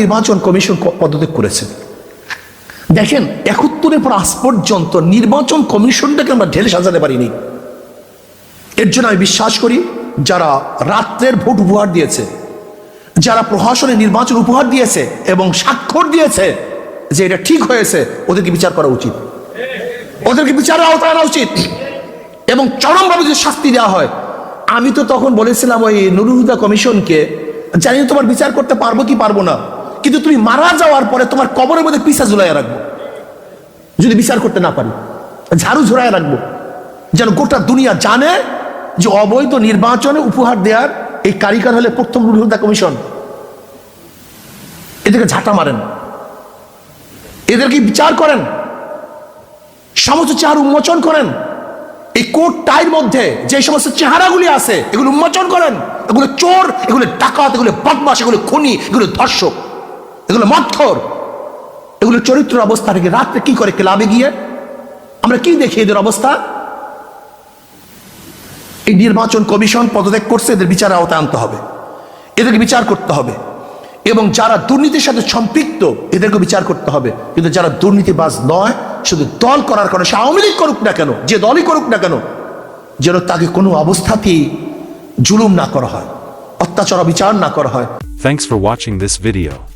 নির্বাচন কমিশন পদত্যাগ করেছে। দেখেন, একাত্তরের পর আজ পর্যন্ত নির্বাচন কমিশনটাকে আমরা ঢেলে সাজাতে পারিনি। এর জন্য আমি বিশ্বাস করি, যারা রাত্রের ভোট উপহার দিয়েছে, যারা প্রশাসনে নির্বাচন উপহার দিয়েছে এবং স্বাক্ষর দিয়েছে যে এটা ঠিক হয়েছে, ওদেরকে বিচার করা উচিত। ওদেরকে বিচারের আওতায় আনা উচিত। এবং চরমভাবে যদি শাস্তি দেওয়া হয়, আমি তো তখন বলেছিলাম ওই নুরুহুদা কমিশনকে, জানি তোমার বিচার করতে পারব কি পারব না। কিন্তু তুমি মারা যাওয়ার পরে তোমার কবরের মধ্যে পিসা ঝুলাইয়া রাখব। যদি বিচার করতে না পারি, ঝাড়ু ঝুলাইয়া রাখব। যেন গোটা দুনিয়া জানে যে অবৈধ নির্বাচনে উপহার দেওয়ার এই কারিগর হলে প্রথম নুরুহুদা কমিশন। এদেরকে ঝাঁটা মারেন। এদেরকে বিচার করেন? সমস্ত চেহারা উন্মোচন করেন। এই কোট টাইর মধ্যে যে সমস্ত চেহারাগুলি আছে, এগুলো উন্মোচন করেন। এগুলো চোর, এগুলো ডাকাত, এগুলো বদমাস এগুলো খুনি, এগুলো ধর্ষক। এগুলো মৎখর এগুলো চরিত্র অবস্থা থেকে রাত্রে কি করে ক্লাবে গিয়ে? আমরা কি দেখি এদের অবস্থা? এই নির্বাচন কমিশন পদত্যাগ করছে, এদের বিচার আওতায় আনতে হবে। এদেরকে বিচার করতে হবে। এবং যারা দুর্নীতির সাথে সম্পৃক্ত এদেরকে বিচার করতে হবে। কিন্তু যারা দুর্নীতিবাজ নয়, শুধু দল করার কারণে, সে আওয়ামী লীগ করুক না কেন, যে দলই করুক না কেন, যেন তাকে কোনো অবস্থাতেই জুলুম না করা হয়, অত্যাচার বিচার না করা হয়। Thanks for watching this video.